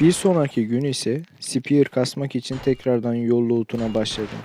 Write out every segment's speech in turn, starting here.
Bir sonraki gün ise Spear kasmak için tekrardan yol başladım.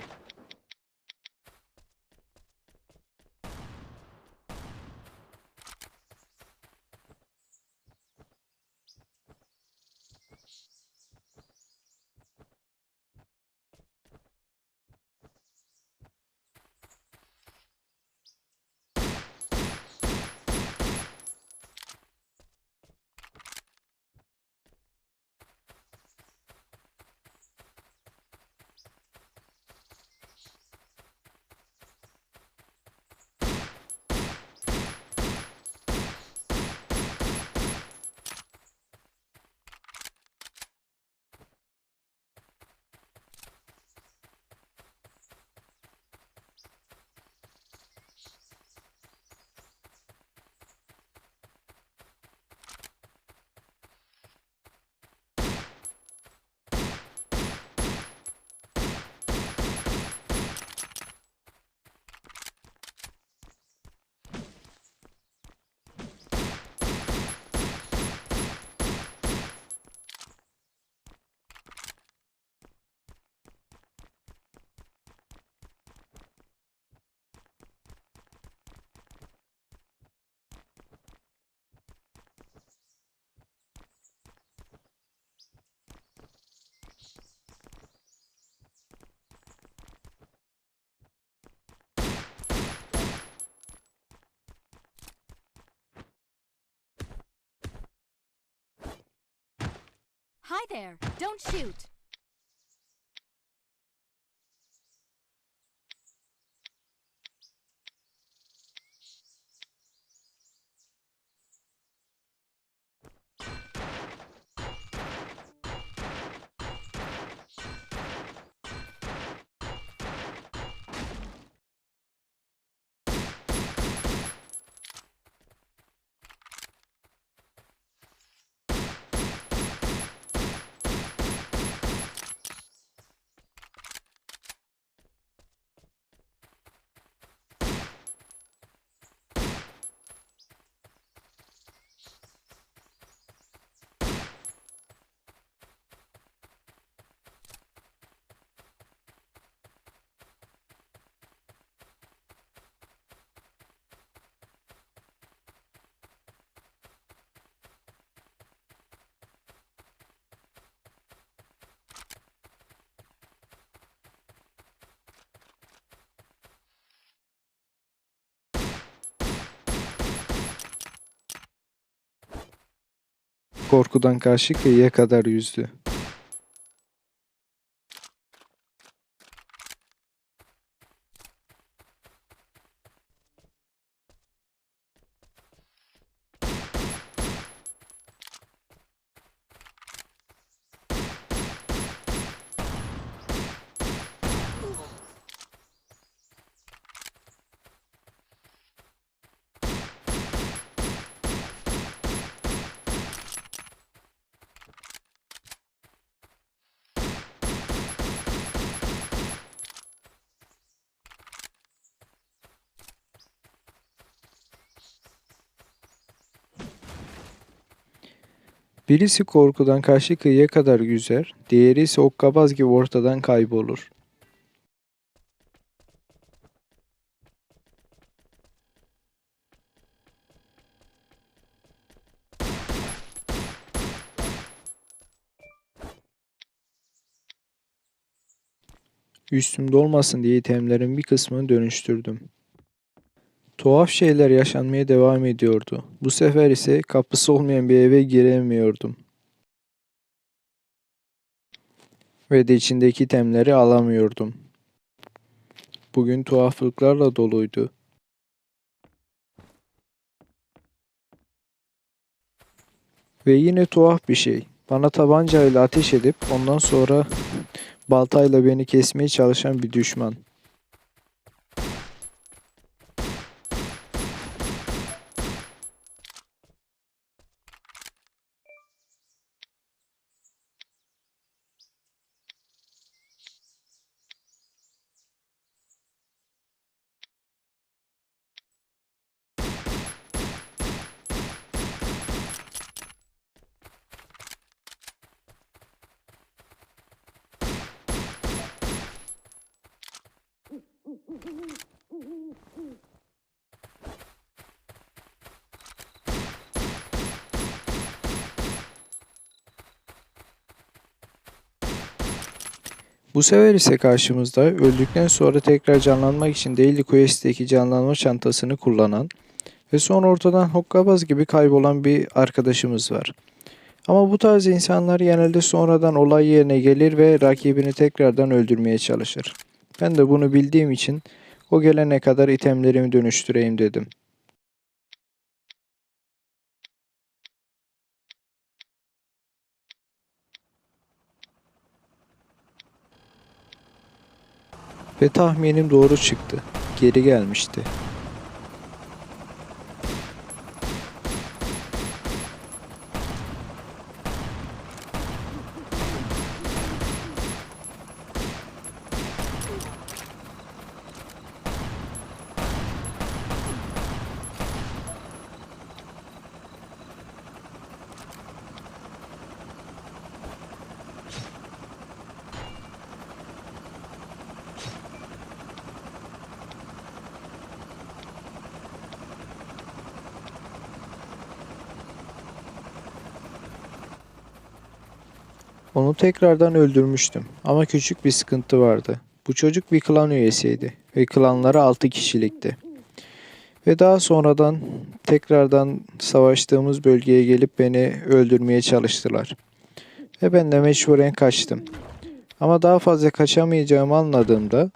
Hi there! Don't shoot! Korkudan karşı kıyıya kadar yüzdü. Birisi korkudan karşı kıyıya kadar yüzer, diğeri ise okkabaz gibi ortadan kaybolur. Üstümde olmasın diye itemlerin bir kısmını dönüştürdüm. Tuhaf şeyler yaşanmaya devam ediyordu. Bu sefer ise kapısı olmayan bir eve giremiyordum. Ve de içindeki itemleri alamıyordum. Bugün tuhaflıklarla doluydu. Ve yine tuhaf bir şey. Bana tabancayla ateş edip ondan sonra baltayla beni kesmeye çalışan bir düşman. Bu sefer ise karşımızda öldükten sonra tekrar canlanmak için Daily Quest'teki canlanma çantasını kullanan ve sonra ortadan hokkabaz gibi kaybolan bir arkadaşımız var. Ama bu tarz insanlar genelde sonradan olay yerine gelir ve rakibini tekrardan öldürmeye çalışır. Ben de bunu bildiğim için o gelene kadar itemlerimi dönüştüreyim dedim. Ve tahminim doğru çıktı. Geri gelmişti. Onu tekrardan öldürmüştüm ama küçük bir sıkıntı vardı. Bu çocuk bir klan üyesiydi ve klanları 6 kişilikti. Ve daha sonradan tekrardan savaştığımız bölgeye gelip beni öldürmeye çalıştılar. Ve ben de mecburen kaçtım. Ama daha fazla kaçamayacağımı anladığımda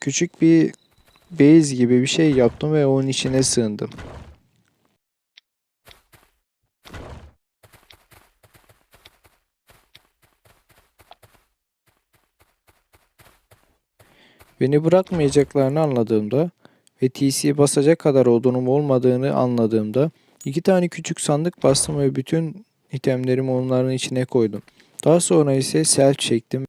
küçük bir base gibi bir şey yaptım ve onun içine sığındım. Beni bırakmayacaklarını anladığımda ve TC basacak kadar odunum olmadığını anladığımda iki tane küçük sandık bastım ve bütün itemlerimi onların içine koydum. Daha sonra ise self çektim.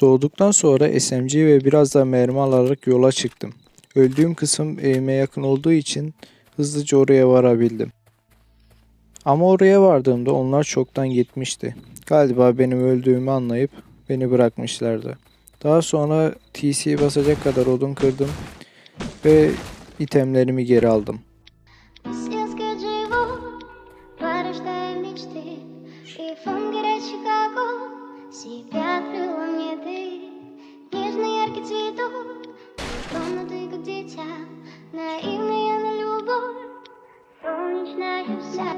Doğduktan sonra SMG ve biraz da mermi alarak yola çıktım. Öldüğüm kısım evime yakın olduğu için hızlıca oraya varabildim. Ama oraya vardığımda onlar çoktan gitmişti. Galiba benim öldüğümü anlayıp beni bırakmışlardı. Daha sonra TC basacak kadar odun kırdım ve itemlerimi geri aldım. И фон горят Чикаго, себя открыла мне ты. Нежный яркий цветок, комнаты как дитя Наивная на любовь, солнечная вся